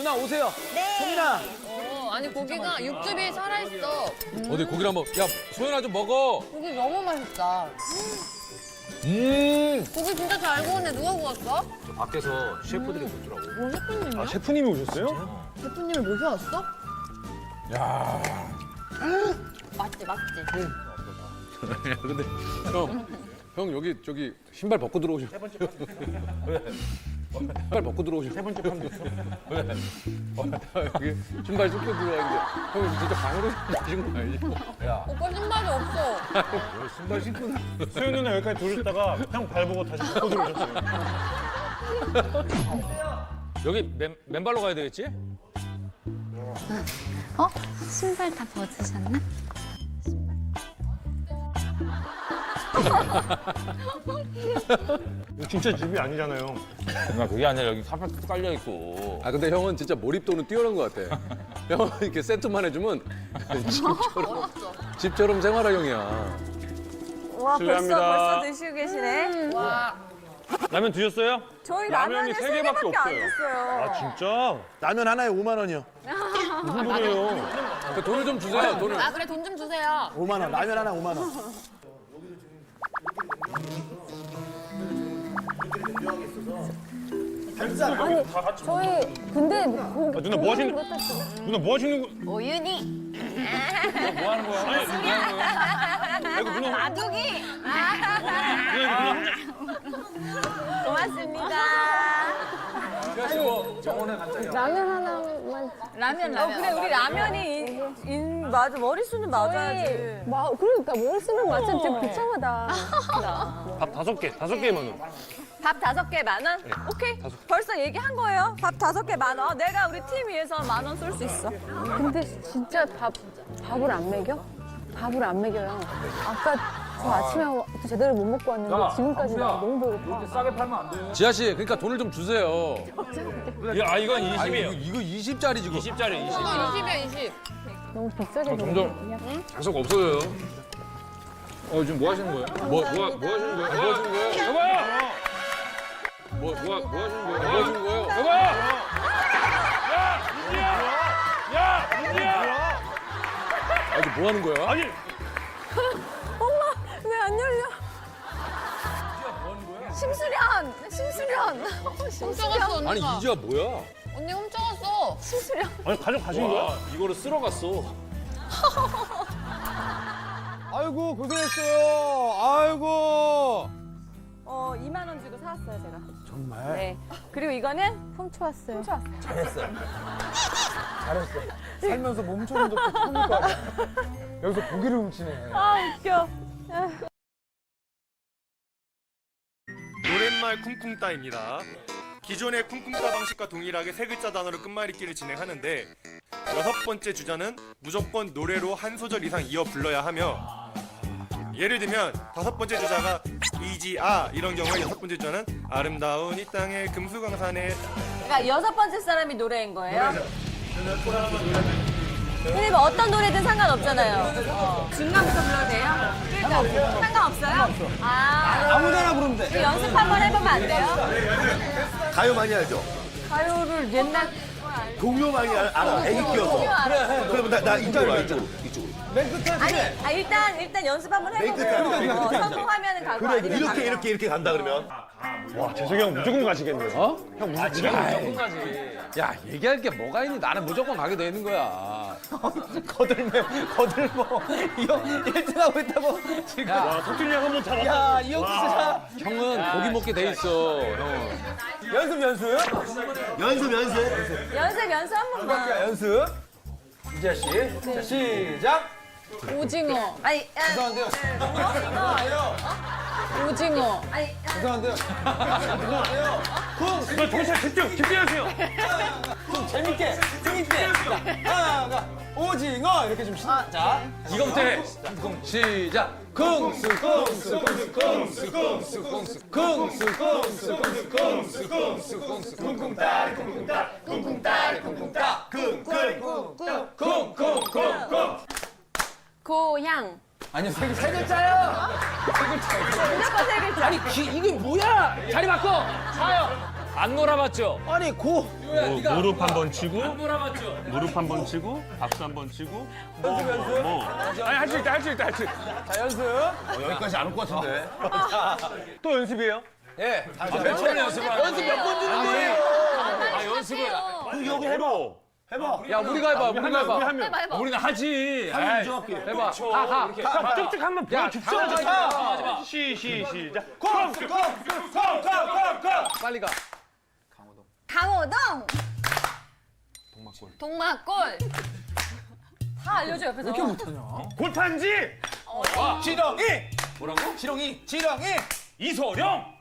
누나 오세요. 네. 소민아. 어, 아니 고기가 육즙이 살아있어. 어디 고기를 한번 야 소연아 좀 먹어. 고기 너무 맛있다. 음. 고기 진짜 잘 구웠네. 누가 구웠어? 저 밖에서 셰프들이 굽더라고. 뭐 셰프님이야? 아, 셰프님이 오셨어요? 셰프님을 모셔왔어? 야. 맞지 맞지. 야, 근데 형, 형 여기 저기 신발 벗고 들어오셔. 신발 벗고 들어오셔. 세 번째 판 왜? 어, 나 여기 신발 쑥고 들어왔는데 형 진짜 방으로 가신 거 아니지? 오빠 신발이 없어. 신발 신고 소연 누나 여기까지 돌렸다가 형 밟고 다시 벗고 들어오셨어요. 여기 맨, 맨발로 가야 되겠지? 어? 신발 다 벗으셨나? 이거 진짜 집이 아니잖아요. 나 그게 아니라 여기 카페트 깔려 있고. 아 근데 형은 진짜 몰입도는 뛰어난 것 같아. 형은 이렇게 세트만 해주면 집처럼 집처럼 생활할 형이야. 와 벌써 실례합니다. 벌써 드시고 계시네. 와. 라면 드셨어요? 저희 라면이 라면이 세 세 개밖에 개밖에 안 없어요. 됐어요. 아 진짜? 라면 하나에 5만 원이요. 무슨 소리예요? 그 돈을 좀 주세요. 돈을. 아 그래 돈 좀 주세요. 5만 원. 라면 하나 5만 원. 저희 근데 고기 아, 누나 뭐 하시는 누나 뭐 하시는 거? 오윤이 뭐 하는 거야? 아니, 뭐 하는 거야? 이거 누나 바둑이 고맙습니다. 라면 하나만 라면 라면. 어, 그래 우리 라면이 인, 인- 맞아 머리수는 맞아야지. 마, 그러니까 머리쓰는 맞춰 진짜 비참하다. 밥 다섯 개, 다섯 개만 원. 밥 다섯 개 만 원? 오케이. 벌써 얘기한 거예요. 밥 다섯 개 만 원. 내가 우리 팀 위해서 만 원 쏠 수 있어. 근데 진짜 밥, 밥을 안 먹여? 밥을 안 먹여요. 아까 저 아 침에 와- 제대로 못 먹고 왔는데 지금까지 나 너무 배고파. 싸게 팔면 안 돼요. 지아 씨, 그러니까 돈을 좀 주세요. 아, 이건 아, 이거, 20이에요. 이거 20짜리 지금. 20짜리 20. 이거 20이야 20. 너무 비싸게 점점 먹는 계속 없어져요. 어, 지금 뭐 하시는 거예요? 뭐, 뭐, 뭐 하시는 거예요? 뭐 하시는 거예요? 여봐요! 뭐, 뭐, 뭐 하시는 거예요? 뭐 하시는 거예요? 여봐요! 야! 민지야! 야! 민지야! 아, 이거 뭐 하는 거야? 아니 왜 안 열려? 심수련, 심수련, 훔쳐갔어 언니가. 아니 이지아 뭐야? 언니 훔쳐갔어. 심수련. 아니 가져가신 거야? 와, 이거를 쓸어 갔어. 아이고 고생했어요. 아이고. 어, 2만 원 주고 사왔어요, 제가. 정말? 네. 그리고 이거는 훔쳐왔어요. 훔쳐왔어요. 잘했어. 살면서 몸처럼 적도 처음일 거 아니야. 여기서 고기를 훔치네. 아, 웃겨. 노랫말 쿵쿵따입니다. 기존의 쿵쿵따 방식과 동일하게 세 글자 단어로 끝말잇기를 진행하는데 여섯 번째 주자는 무조건 노래로 한 소절 이상 이어 불러야 하며 예를 들면 다섯 번째 주자가 이지아 이런 경우에 여섯 번째 주자는 아름다운 이 땅의 금수강산에 그러니까 여섯 번째 사람이 노래인 거예요? 근데 뭐 어떤 노래든 상관없잖아요. 어. 중간부터 불러도 돼요? 그러니까 상관없어요? 아, 아무데나 부르면 돼. 그 연습 한번 해보면 안 돼요? 가요 많이 알죠? 가요를 옛날 동요 많이 알, 알아. 애기. 알아. 그러면 나, 나 이쪽으로 와, 이쪽으로. 이쪽으로. 아니, 아, 일단 일단 연습 한번 맨 끝에 해보고 맨 어, 끝에 앉아. 성공하면 가고 그래 아니면 이렇게 가고. 이렇게 이렇게 간다 그러면 와 재석이 형 무조건 가시겠네요. 어? 형 무조건 가시겠네요. 까지 야 얘기할 게 뭐가 있니? 나는 무조건 가게 돼 있는 거야. 거들매 거들뭐 이형 1등하고 있다고 지금 와 석준이 형 한번 잡았다. 야이 형 진짜 형은 고기 먹게 돼 있어. 형은. 연습 연습 연습 연습 연습 연습 한 번만. 연습 이지아 씨 자, 시작 오징어. 아니, 아, 죄송한데요 오징어. 아니, 아, 죄송한데요 너 정신 집중 집중하세요. 좀 재밌게 재밌게 자 하나가 오징어 이렇게 좀 시작 자 이거부터 해. 시작. 궁수 궁수 궁수 궁수 궁수 궁수 궁수 궁수 궁수 궁수 궁수 궁수 쿵쿵따리 쿵쿵따 쿵쿵따리 쿵쿵따 쿵쿵 쿵쿵쿵쿵쿵 고향. 아니요 세, 세 글자요 무조건 세 글자. 아니 기, 이게 뭐야 자리 바꿔 사요 안 놀아봤죠? 아니 고 무- 네가 무릎 한 번 치고 안 놀아봤죠? 무릎 한 번 치고 박수 한 번 치고 뭐, 뭐, 뭐. 아니 할 수 있다 할 수 있다 할 수 있다. 자 연습. 여기까지 안 올 것 같은데. 또 연습이에요? 예. 몇 번을 연습을 연습 몇 번 주는 거예요? 아 연습을. 여기 해봐. 해봐. 야 우리가 해봐 우리가 우리 해봐. 한 명. 해봐 해봐. 우리는 하지. 에이, 좋아할게. 해봐. 하하. 자, 쭉쭉 한번 야 보여줍시다. 당황하지 마. 당황하지 마. 시, 시, 시작. 콩콩콩콩콩콩콩. 빨리 가. 강호동. 동막골. 다 알려줘 옆에서. 골판지 지렁이. 뭐라고? 지렁이. 지렁이. 이소령.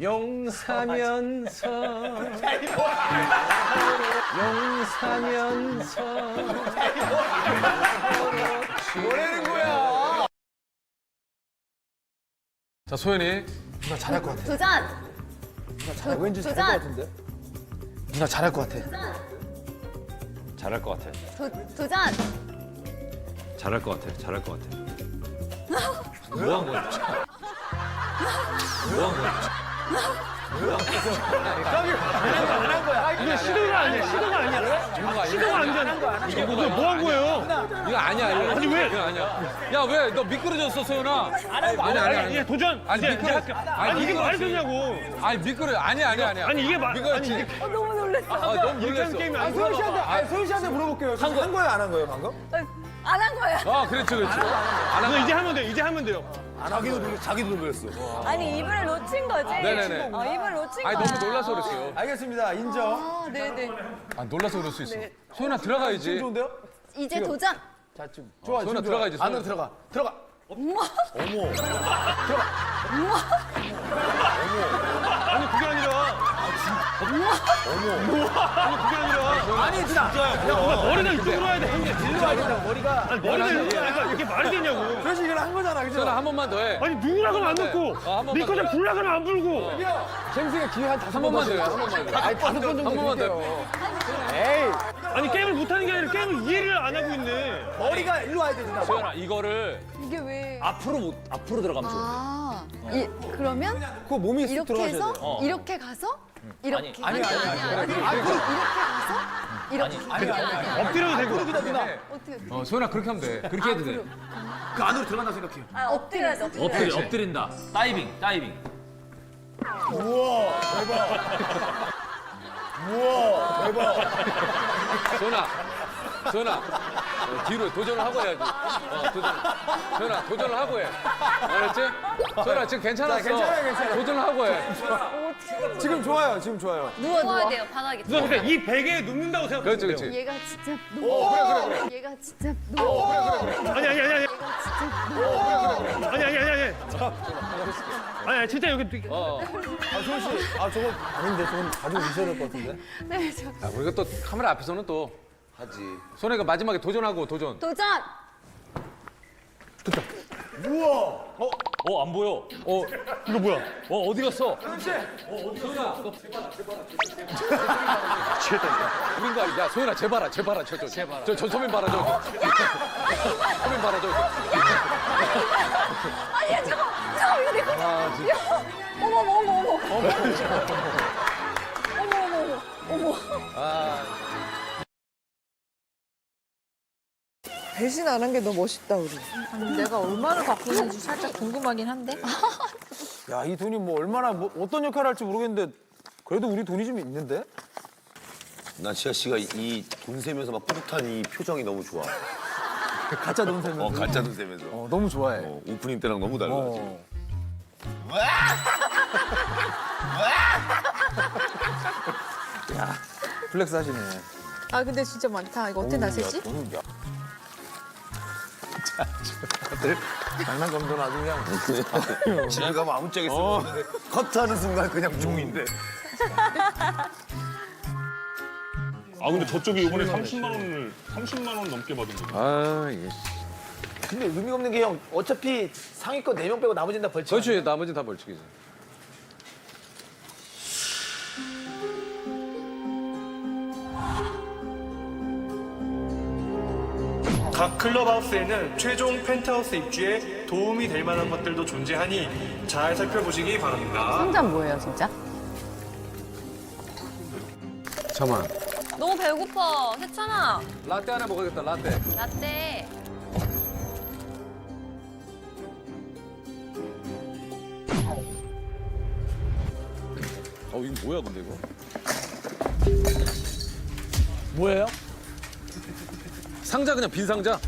용사면서 용사면서 뭐라는 거야? 자 소연이 누나 잘할 것 같아. 도전. 왠지 잘할 것 같은데? 누나 잘할 것 같아. 잘할 것 같아. 도, 도전. 잘할 것 같아. 잘할 것 같아. 뭐한 거야? 뭐한 거야? 이거 시도가 아니야. 시도가 아니야. 아니야? 시도가 아니잖아. 이게 뭐한 거예요? 이거 아니야 이거 아니, 왜? 이거 아니야 야 왜 너 미끄러졌어 소연아 아니 아니 아니, 아니 이제 도전. 아니, 이제, 미끄러- 이제 할게. 아니, 아니, 이게 말이 미끄러지. 되냐고. 아니 미끄러 아니 아니 아니야 아니, 이게 말, 아니, 미끄러지 이게 너무 놀랬어. 아 너무 놀랐어 게임이 아니고. 소연 씨한테, 아니 소연 씨한테 물어볼게요. 한, 한 거예요, 안 한 거예요, 방금? 안 한 거야. 아 그렇지 그렇지 너 이제 하면 돼. 이제 하면 돼요. 자기도 놀 자기도 놀랬어. 아니 입을 놓친 거지. 네네네. 어 입을 놓친 거야. 아니 너무 놀라서 그랬어요 알겠습니다. 인정. 아, 네네. 아 놀라서 그럴 수 있어 소연아 들어가야지 좋은데요? 이제 도전. 자, 지금 좋아. 소연아 지금 좋아. 들어가야지, 안으로. 들어가. 들어가. 아니, 그게 아니라. 어머. 아니, 그게 아니라. 아니, 누나. 머리가 이쪽으로 와야 돼. 일로 와야 된다고, 머리가. 아니, 머리가 이렇게 하니까 이게 말이 되냐고. 그래서 이걸 한 거잖아, 그죠? 소연아 한 번만 더 해 아니, 누구라고 안 네. 넣고. 어, 한 번만 네 거자 더. 불나가면 안 불고. 잼승의 기회 한 다섯 한 번만 더해 한 번만 더 아니, 다섯 번 정도 한 번만 드릴게요. 에이, 아니, 게임을 못하는 게 아니라 게임을 이해를 안 하고 있네. 머리가 일로 와야 돼, 누나. 소연아 이거를 이게 왜? 앞으로 못 앞으로 들어가면 좋아 아, 이, 그러면 그거 몸이 쑥 이렇게 들어가셔야 해서 돼요. 이렇게 가서 이렇게 아니, 아니, 아니. 아니, 이렇게 가서 이렇게 아니, 아니, 아니. 엎드려도 되고. 누나, 누나. 어떻게 어 소연아 그렇게 하면 돼 그렇게 해도 돼 그 안으로 들어간다 생각해요. 아, 엎드려야지 엎드려. 엎드려 엎드린다. 다이빙, 다이빙. 소연아 소연아 어, 뒤로 도전을 하고 해야지 어, 도전 소연아 도전을 하고 해 알았지? 소연아 지금 괜찮았어 괜찮아요, 괜찮아요. 도전을 하고 해 지금 좋아요, 지금 좋아요. 누워 누워야 누워. 돼요 바닥에. 그러니까 이 베개에 눕는다고 생각하면 그렇지 돼요. 그렇지 얘가 진짜 누워. 얘가 진짜 누워. 아니, 아니, 아니, 아니. 아니, 아니, 아니, 아니. 아니, 아니, 진짜 여기. 어. 아, 소연 씨. 아, 저거 아닌데, 저건 가지고 있어야 될 것 같은데. 네, 저 야, 우리가 또 카메라 앞에서는 또 하지. 소연이가 마지막에 도전하고 도전. 도전. 어, 안 보여. 어 이거 뭐야? 어, 어디 갔어? 우린 거 아니야 야 소연아 쟤 봐라 쟤 봐라 저저 저, 저 소민 봐라 저 저. 소민 봐라 저저. 아니야 잠깐 잠깐 이거 내 거. 아. 진짜. 어머 어머 어머. 어머. 어머 어머 어머. 어머. 아 배신 안 한 게 너무 멋있다 우리. 내가 얼마나 있는지 살짝 궁금하긴 한데. 야, 이 돈이 뭐 얼마나, 뭐 어떤 역할을 할지 모르겠는데, 그래도 우리 돈이 좀 있는데? 난 지아 씨가 이 돈 세면서 막 뿌듯한 이 표정이 너무 좋아. 가짜 돈 세면서. 어 가짜 돈 세면서. 어, 너무 좋아해. 어, 오프닝 때랑 너무 달라. 어. 야, 플렉스 하시네. 아 근데 진짜 많다. 이거 어떻게 다 야. 다들 장난감 돈 아주 그냥. 집에 가면 아무짝에 쓰는데 커트하는 순간 그냥 종인데. 아, 근데 저쪽이 이번에 30만 원을, 30만 원 넘게 받은 거야. 아, 예. 근데 의미 없는 게 형, 어차피 상위권 4명 빼고 나머지는 다 벌칙. 그렇지 나머지 다 벌칙이지 각 클럽하우스에는 최종 펜트하우스 입주에 도움이 될 만한 것들도 존재하니 잘 살펴보시기 바랍니다. 상점 뭐예요 진짜? 잠깐만. 너무 배고파. 세찬아. 라떼 하나 먹어야겠다, 라떼. 라떼. 어, 이거 뭐야, 근데 이거? 뭐예요? 상자 그냥 빈 상자.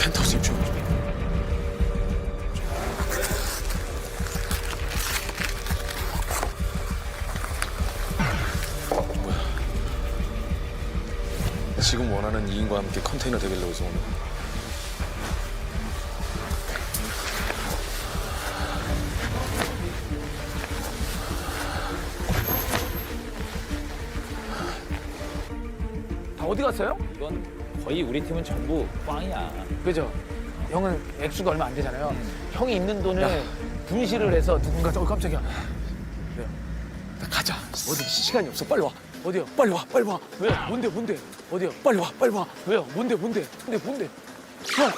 펜트하우스 입주. 뭐야? 지금 원하는 이인과 함께 컨테이너 대결로 해서 오늘. 어디 갔어요? 이건 거의 우리 팀은 전부 꽝이야. 그죠? 형은 액수가 얼마 안 되잖아요. 형이 있는 돈을 분실을 해서 누군가 저 깜짝이야. 네. 나 가자. 어디 시간이 없어. 빨리 와. 어디요? 빨리 와. 빨리 와. 왜? 뭔데? 뭔데? 어디요? 빨리 와. 빨리 와. 왜요? 뭔데? 뭔데? 근데 뭔데? 형.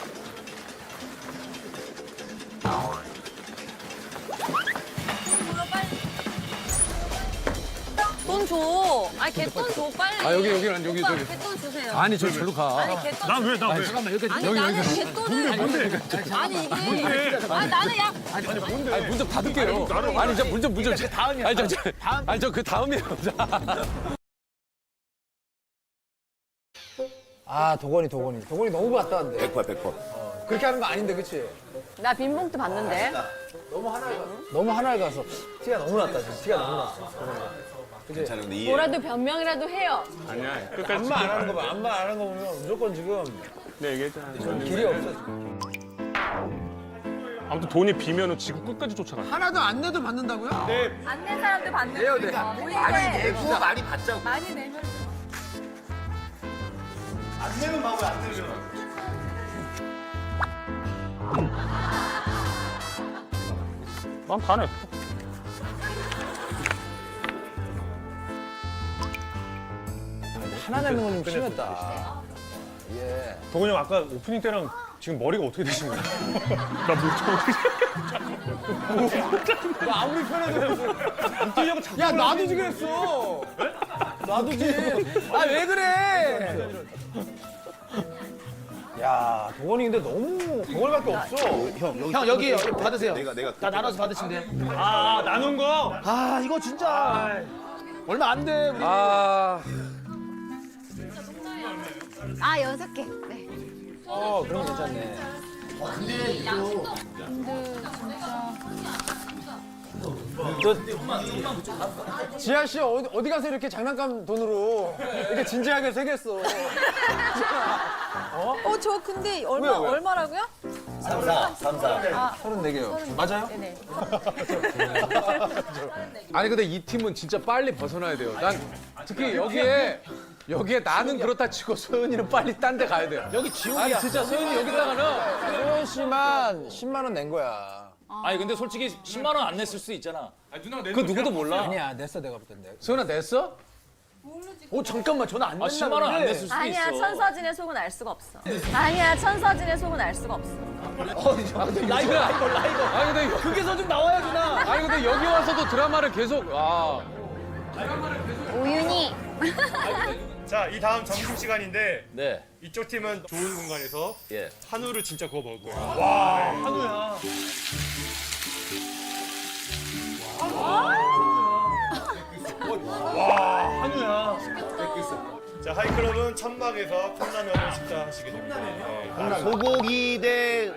돈 줘. 아니 개돈 줘 빨리. 아, 여기, 여기는 안, 여기, 오빠, 저기. 개돈 주세요. 아니, 저 절로 가. 아니 개돈. 난 왜, 나 왜? 잠깐만 여기 아니 나는 개돈을. 아니 이게. 아니 나는 야. 아니, 문좀 닫을게요. 아니, 저 문 좀, 문 좀. 다음이야. 아니, 저, 저, 아니, 저 그 다음이에요. 아 도건이 도건이 도건이 너무 봤다는데. 100% 100%. 그렇게 하는 거 아닌데 그치? 나 빈봉투 봤는데. 너무 하나에 가서 티가 너무 났다 지금 티가 너무 났어. 괜찮아 근데 이해. 뭐라도 변명이라도 해요. 아니야. 끝까지 안마 안 하는 거 봐. 안마 안 하는 거 보면 무조건 지금 내 얘기했잖아. 길이 없어. 아무튼 돈이 비면은 지금 끝까지 쫓아가. 하나도 안 내도 받는다고요? 안 낸 사람들 받는. 내요 내. 아니 액수가 많이 받자고. 많이 내면. 안 내면 바보야 안 내면. 난다 냈 하나 내는 건좀 심했다. 예. 동훈이 형 아까 오프닝 때랑 지금 머리가 어떻게 되신 거야? 나 물좀 아무리 편해도 웃기려고 자꾸 야 나도 지금 했어. 나도 지금. 아 왜 그래? 야 동원이 근데 너무 동원이밖에 없어. 형, 형 여기 여기 받으세요. 내가 내가 나 나눠서 받으시면 돼. 아 나눈 거? 아 이거 진짜 얼마 안 돼. 우리. 아, 아 여섯 개. 네. 어 그럼 괜찮네. 저 지아 씨 어디, 어디 가서 이렇게 장난감 돈으로 이렇게 진지하게 새겼어. 어 저 근데 얼마 왜요, 왜요? 얼마라고요? 34 34. 34개요. 맞아요? 네네. 아니 근데 이 팀은 진짜 빨리 벗어나야 돼요. 난 특히 여기에 여기에 나는 그렇다 치고 소연이는 빨리 딴 데 가야 돼요. 여기 지옥이야. 아니 진짜 소연이 여기다가는 소연 씨만 10만 원 낸 거야. 아니 근데 솔직히 10만 원 안 냈을 수 있잖아. 그 누구도 몰라. 아니야 냈어 내가 볼 텐데. 소연아 냈어? 오 잠깐만 전화 안아 냈나 10만 원 안 냈을 수도 아니야 있어. 천서진의 속은 알 수가 없어. 아니야 천서진의 속은 알 수가 없어. 아 근데 라이브 라이브 라이브. 아니 근데 여- 그게 서 좀 나와야 누나. 아니 근데 여기 와서도 드라마를 계속 아 우윤이. 자, 이 다음 점심 시간인데 네. 이쪽 팀은 좋은 공간에서 예. 한우를 진짜 구워 먹을 거예요. 한우야. 와 한우야. 자, 하이클럽은 천막에서 컵라면을 식사하시게 됩니다. 네. 소고기 대